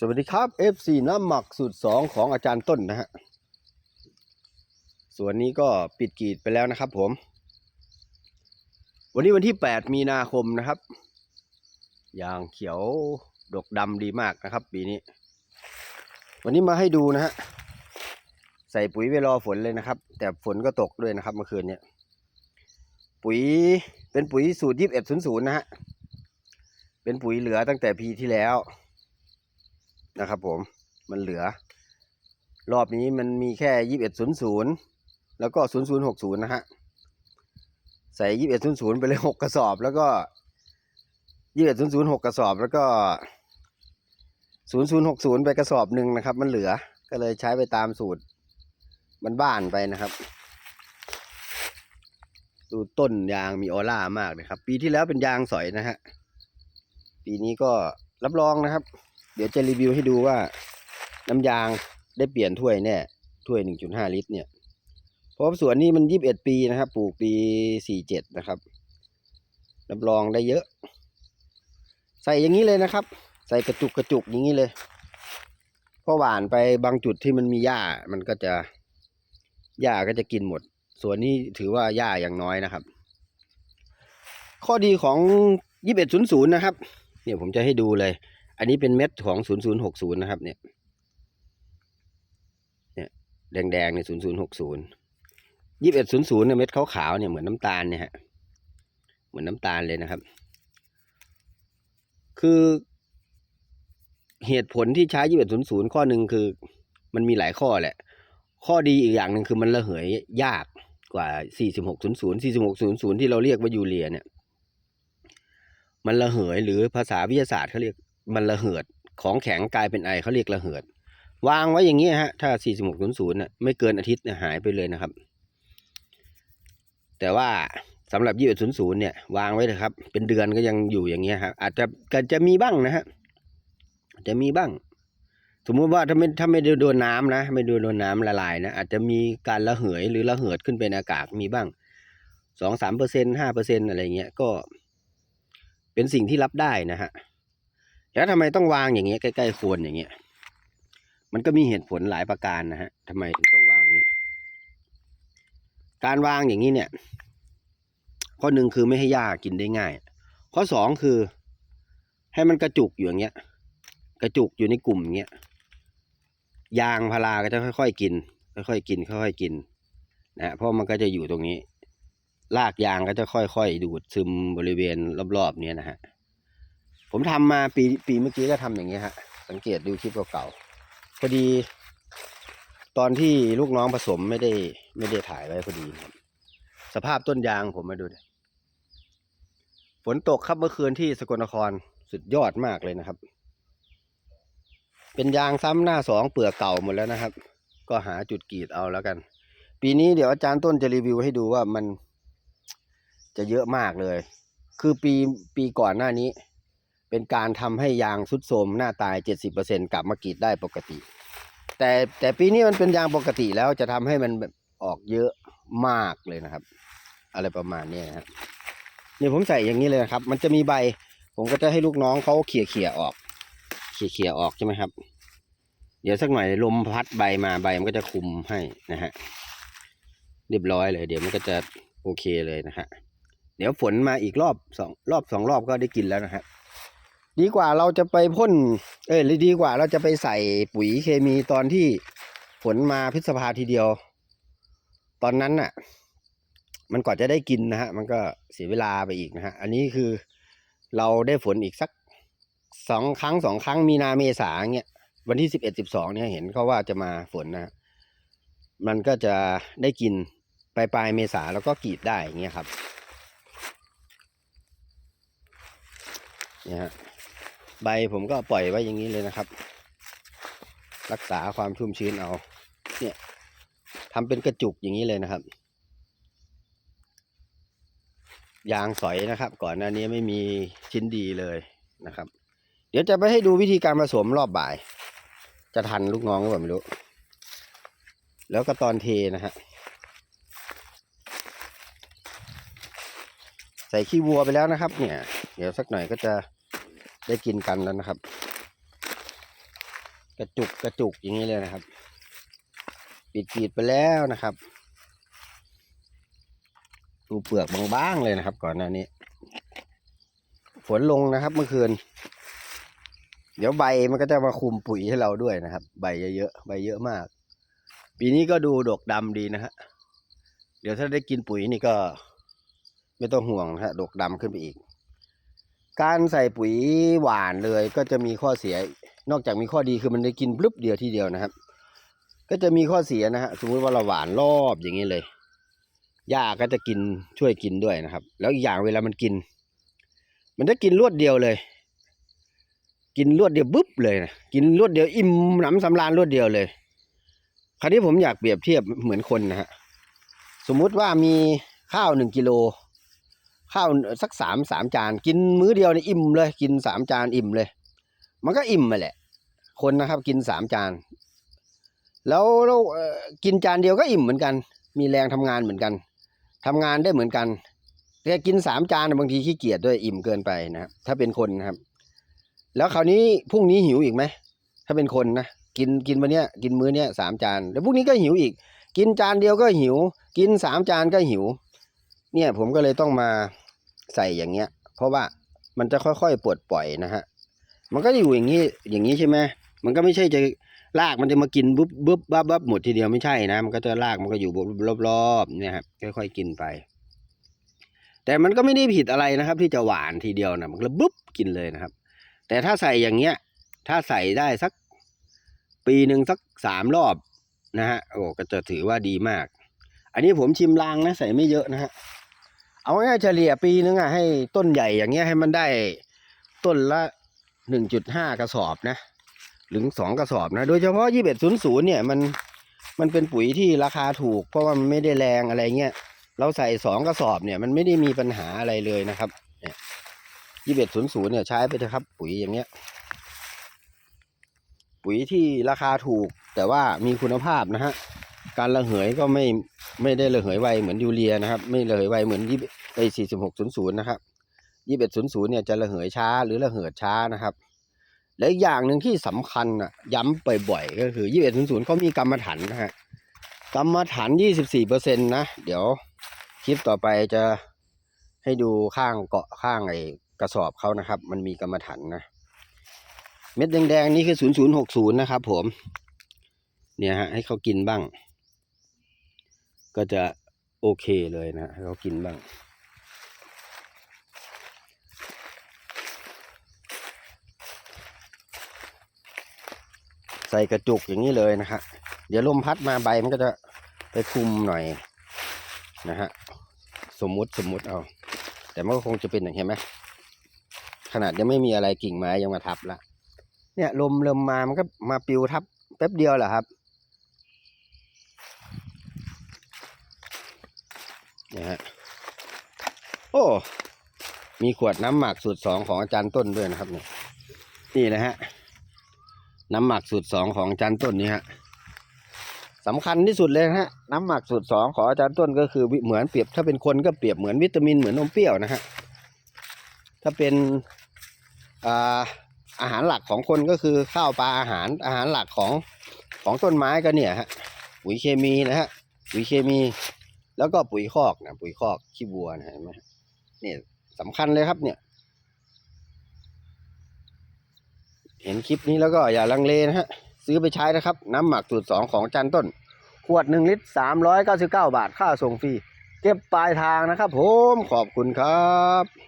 สวัสดีครับ FC น้ำหมักสูตรสองของอาจารย์ต้นนะฮะส่วนนี้ก็ปิดกีดไปแล้วนะครับผม วันนี้วันที่ 8 มีนาคมนะครับ ยางเขียวดกดำดีมากนะครับ ปีนี้ วันนี้มาให้ดูนะฮะ ใส่ปุ๋ยไปรอฝนเลยนะครับ แต่ฝนก็ตกด้วยนะครับเมื่อคืนเนี้ยปุ๋ยเป็นปุ๋ยสูตร2100นะฮะ เป็นปุ๋ยเหลือตั้งแต่ปีที่แล้ว นะครับผมมันเหลือ รอบนี้มันมีแค่ยี่สิบเอ็ดศูนย์ศูนย์แล้วก็ศูนย์ศูนย์หกศูนย์นะฮะใส่ยี่สิบเอ็ดศูนย์ศูนย์ไปเลยหกกระสอบ แล้วก็ยี่สิบเอ็ดศูนย์ศูนย์หกกระสอบ แล้วก็ศูนย์ศูนย์หกศูนย์ไปกระสอบหนึ่งนะครับ มันเหลือก็เลยใช้ไปตามสูตรมันบ้านไปนะครับ ดูต้นยางมีออร่ามากนะครับ ปีที่แล้วเป็นยางสอยนะฮะปีนี้ก็รับรองนะครับ เดี๋ยวจะรีวิวให้ดูว่า น้ำยางได้เปลี่ยนถ้วยแน่ถ้วย 1.5 ลิตร เนี่ยเพราะสวนนี้มัน 21 ปีนะครับ ปลูกปี 47 นะครับรับรองได้เยอะ ใส่อย่างนี้เลยนะครับ ใส่กระจุกกระจุกอย่างนี้เลยพอหวานไปบางจุดที่มันมีหญ้ามันก็จะหญ้าก็จะกินหมด ส่วนนี้ถือว่าหญ้าอย่างน้อยนะครับ ข้อดีของ 2100 นะครับ เนี่ยผมจะให้ดูเลย อันนี้เป็นเม็ดของ0060นย์หกศูนย์นะครับ เนี่ย เนี่ยแดงๆเนี่ย0060 2100เนี่ยเม็ดขาวๆเนี่ยเหมือนน้ำตาลเนี่ยฮะ เหมือนน้ำตาลเลยนะครับ คือเหตุผลที่ใช้2100ข้อหนึ่งคือ มันมีหลายข้อแหละ ข้อดีอีกอย่างหนึ่งคือมันระเหยยากกว่า4600 4600ที่เราเรียกว่ายูเรียเนี่ย มันระเหยหรือภาษาวิทยาศาสตร์เขาเรียก มันระเหิด ของแข็งกลายเป็นไอเขาเรียกระเหิด วางไว้อย่างนี้ฮะ ถ้า 4600น่ะไม่เกินอาทิตย์เนี่ยหายไปเลยนะครับ แต่ว่าสำหรับ 2100เนี่ย วางไว้เถอะครับ เป็นเดือนก็ยังอยู่อย่างเงี้ยครับ อาจจะก็จะมีบ้างนะฮะ จะมีบ้าง สมมุติว่าถ้าไม่ถ้าไม่ด้โดนน้ำนะ ไม่โดนโดนน้ำละลายนะ อาจจะมีการระเหยหรือระเหิดขึ้นเป็นอากาศมีบ้างสองสามเปอร์เซ็นห้าเปอร์เซ็นอะไรเงี้ยก็เป็นสิ่งที่รับได้นะฮะ แล้วทำไมต้องวางอย่างเงี้ยใกล้ๆโคนอย่างเงี้ย มันก็มีเหตุผลหลายประการนะฮะทำไมถึงต้องวางอย่างเงี้ยการวางอย่างนี้เนี่ย ข้อหนึ่งคือไม่ให้หญ้ากินได้ง่าย ข้อสองคือ ให้มันกระจุกอยู่อย่างเงี้ย กระจุกอยู่ในกลุ่มอย่างเงี้ยยางพาราก็จะค่อยๆกิน ค่อยๆกินค่อยๆกินนะฮะเพราะมันก็จะอยู่ตรงนี้รากยางก็จะค่อยๆดูดซึมบริเวณรอบๆเนี้ยนะฮะ ผมทำมาปีปีเมื่อกี้ก็ทำอย่างเงี้ยฮะ สังเกตดูคลิปเก่าๆพอดี ตอนที่ลูกน้องผสมไม่ได้ไม่ได้ถ่ายไว้พอดีครับ สภาพต้นยางผมมาดูดิฝนตกครับเมื่อคืนที่สกลนครสุดยอดมากเลยนะครับ เป็นยางซ้ำหน้าสองเปลือกเก่าหมดแล้วนะครับ ก็หาจุดกรีดเอาแล้วกัน ปีนี้เดี๋ยวอาจารย์ต้นจะรีวิวให้ดูว่ามันจะเยอะมากเลย คือปีปีก่อนหน้านี้ เป็นการทำให้ยางสุดโทมหน้าตาย 70%กลับมากรีดได้ปกติ แต่แต่ปีนี้มันเป็นยางปกติแล้วจะทำให้มันออกเยอะมากเลยนะครับ อะไรประมาณนี้นะครับเนี่ยผมใส่อย่างนี้เลยนะครับ มันจะมีใบ ผมก็จะให้ลูกน้องเขาเขี่ยเขี่ยๆออก เขี่ยเขี่ยๆออกใช่ไหมครับ เดี๋ยวสักหน่อยลมพัดใบมาใบมันก็จะคุมให้นะฮะเรียบร้อยเลย เดี๋ยวมันก็จะโอเคเลยนะฮะเดี๋ยวฝนมาอีกรอบสองรอบสองรอบก็ได้กินแล้วนะฮะ ดีกว่าเราจะไปพ่น เอ้ยหรือดีกว่าเราจะไปใส่ปุ๋ยเคมีตอนที่ฝนมาพฤษภาทีเดียว ตอนนั้นน่ะ มันกว่าจะได้กินนะฮะ มันก็เสียเวลาไปอีกนะฮะ อันนี้คือเราได้ฝนอีกสักสองครั้งสองครั้งมีนาเมษาเงี้ย วันที่สิบเอ็ดสิบสองเนี่ยเห็นเขาว่าจะมาฝนนะฮะมันก็จะได้กินปลายปลายเมษาแล้วก็กรีดได้อย่างเงี้ยครับเนี่ยฮะ ใบผมก็ปล่อยไว้อย่างนี้เลยนะครับ รักษาความชุ่มชื้นเอา เนี่ยทำเป็นกระจุกอย่างนี้เลยนะครับ ยางสอยนะครับ ก่อนหน้านี้ไม่มีชิ้นดีเลยนะครับ เดี๋ยวจะไปให้ดูวิธีการผสมรอบบ่าย จะทันลูกน้องหรือเปล่าไม่รู้ แล้วก็ตอนเทนะฮะใส่ขี้วัวไปแล้วนะครับ เนี่ย เดี๋ยวสักหน่อยก็จะ ได้กินกันแล้วนะครับ กระจุกกระจุกอย่างนี้เลยนะครับ ปิดกรีดไปแล้วนะครับ ดูเปลือกบางๆเลยนะครับ ก่อนหน้านี้ ฝนลงนะครับเมื่อคืน เดี๋ยวใบมันก็จะมาคุมปุ๋ยให้เราด้วยนะครับ ใบเยอะๆใบเยอะมาก ปีนี้ก็ดูดกดำดีนะฮะเดี๋ยวถ้าได้กินปุ๋ยนี่ก็ ไม่ต้องห่วงนะฮะดกดำขึ้นไปอีก การใส่ปุ๋ยหวานเลยก็จะมีข้อเสีย นอกจากมีข้อดีคือมันได้กินปลุ๊บเดียวทีเดียวนะครับ ก็จะมีข้อเสียนะฮะสมมติว่าเราหวานรอบอย่างนี้เลยหญ้าก็จะกินช่วยกินด้วยนะครับ แล้วอีกอย่างเวลามันกิน มันจะกินรวดเดียวเลย กินรวดเดียวปุ๊บเลยนะกินรวดเดียวอิ่มหนำสำราญรวดเดียวเลย คราวนี้ผมอยากเปรียบเทียบเหมือนคนนะฮะสมมุติว่ามีข้าวหนึ่งกิโล ข้าวสักสามสามจาน กินมื้อเดียวนี่อิ่มเลย กินสามจานอิ่มเลย มันก็อิ่มมาแหละ คนนะครับ กินสามจาน แล้วเรากินจานเดียวก็อิ่มเหมือนกัน มีแรงทำงานเหมือนกันทำงานได้เหมือนกันแต่กินสามจานบางทีขี้เกียจด้วยอิ่มเกินไปนะครับถ้าเป็นคนนะครับ แล้วคราวนี้พรุ่งนี้หิวอีกไหมถ้าเป็นคนนะกินกินวันเนี้ยกินมื้อเนี้ยสามจานแล้วพรุ่งนี้ก็หิวอีก กินจานเดียวก็หิว กินสามจานก็หิว เนี่ยผมก็เลยต้องมา ใส่อย่างเงี้ย เพราะว่ามันจะค่อยๆปลดปล่อยนะฮะ มันก็อยู่อย่างนี้อย่างนี้ใช่ไหมมันก็ไม่ใช่จะลากมันจะมากินบุ๊บบุ๊บบับบับหมดทีเดียวไม่ใช่นะ มันก็จะลากมันก็อยู่รอบๆเนี่ยครับค่อยๆกินไป แต่มันก็ไม่ได้ผิดอะไรนะครับ ที่จะหวานทีเดียวนะมันก็บุ๊บกินเลยนะครับ แต่ถ้าใส่อย่างเงี้ย ถ้าใส่ได้สักปีหนึ่งสักสามรอบนะฮะโอ้ก็จะถือว่าดีมาก อันนี้ผมชิมลางนะใส่ไม่เยอะนะฮะ เอาง่ายเฉลี่ยปีนึงอะให้ต้นใหญ่อย่างเงี้ยให้มันได้ต้นละหนึ่งจุดห้ากระสอบนะหรือสองกระสอบนะ โดยเฉพาะยี่สิบเอ็ดศูนย์ศูนย์เนี่ยมันมันเป็นปุ๋ยที่ราคาถูก เพราะว่ามันไม่ได้แรงอะไรเงี้ยเราใส่สองกระสอบเนี่ยมันไม่ได้มีปัญหาอะไรเลยนะครับเนี่ยยี่สิบเอ็ดศูนย์ศูนย์เนี่ยใช้ไปเถอะครับ ปุ๋ยอย่างเงี้ย ปุ๋ยที่ราคาถูกแต่ว่ามีคุณภาพนะฮะการระเหยก็ไม่ ไม่ได้ระเหยไวเหมือนยูเรียนะครับ ไม่ระเหยไวเหมือนยี่ไอสี่สิบหกศูนย์ศูนย์นะครับยี่สิบเอ็ดศูนย์ศูนย์เนี่ยจะระเหยช้าหรือระเหิดช้านะครับ และอีกอย่างหนึ่งที่สำคัญอะย้ำบ่อยๆก็คือยี่สิบเอ็ดศูนย์ศูนย์เขามีกรรมฐานนะฮะกรรมฐานยี่สิบสี่เปอร์เซ็นต์นะ เดี๋ยวคลิปต่อไปจะให้ดูข้างเกาะข้างไอ้กระสอบเขานะครับ มันมีกรรมฐานนะ เม็ดแดงๆนี่คือศูนย์ศูนย์หกศูนย์นะครับผม เนี่ยฮะให้เขากินบ้าง ก็จะโอเคเลยนะให้เขากินบ้าง ใส่กระจุกอย่างนี้เลยนะฮะเดี๋ยวลมพัดมาใบมันก็จะไปคุมหน่อยนะฮะสมมุติสมมุติเอา แต่มันก็คงจะเป็นอย่างเห็นไหมขนาดยังไม่มีอะไรกิ่งไม้ยังมาทับละเนี่ยลมเริ่มมามันก็มาปิวทับแป๊บเดียวแหละครับ นะฮะโอ้ มีขวดน้ำหมักสูตรสองของอาจารย์ต้นด้วยนะครับเนี่ยนี่นะฮะน้ำหมักสูตรสองของอาจารย์ต้นนี่ฮะสำคัญที่สุดเลยนะฮะน้ำหมักสูตรสองของอาจารย์ต้นก็คือเหมือนเปรียบถ้าเป็นคนก็เปรียบเหมือนวิตามินเหมือนนมเปรี้ยวนะฮะถ้าเป็นอาอาหารหลักของคนก็คือข้าวปลาอาหารอาหารหลักของของต้นไม้ก็เนี่ยฮะปุ๋ยเคมีนะฮะปุ๋ยเคมี แล้วก็ปุ๋ยคอกนะปุ๋ยคอกขี้วัวนะเห็นไหมเนี่ยสำคัญเลยครับเนี่ย เห็นคลิปนี้แล้วก็อย่าลังเลนะฮะ ซื้อไปใช้นะครับ น้ำหมักสูตรสองของจันต้น ขวดหนึ่งลิตรสามร้อยเก้าสิบเก้าบาทค่าส่งฟรี เก็บปลายทางนะครับผมขอบคุณครับ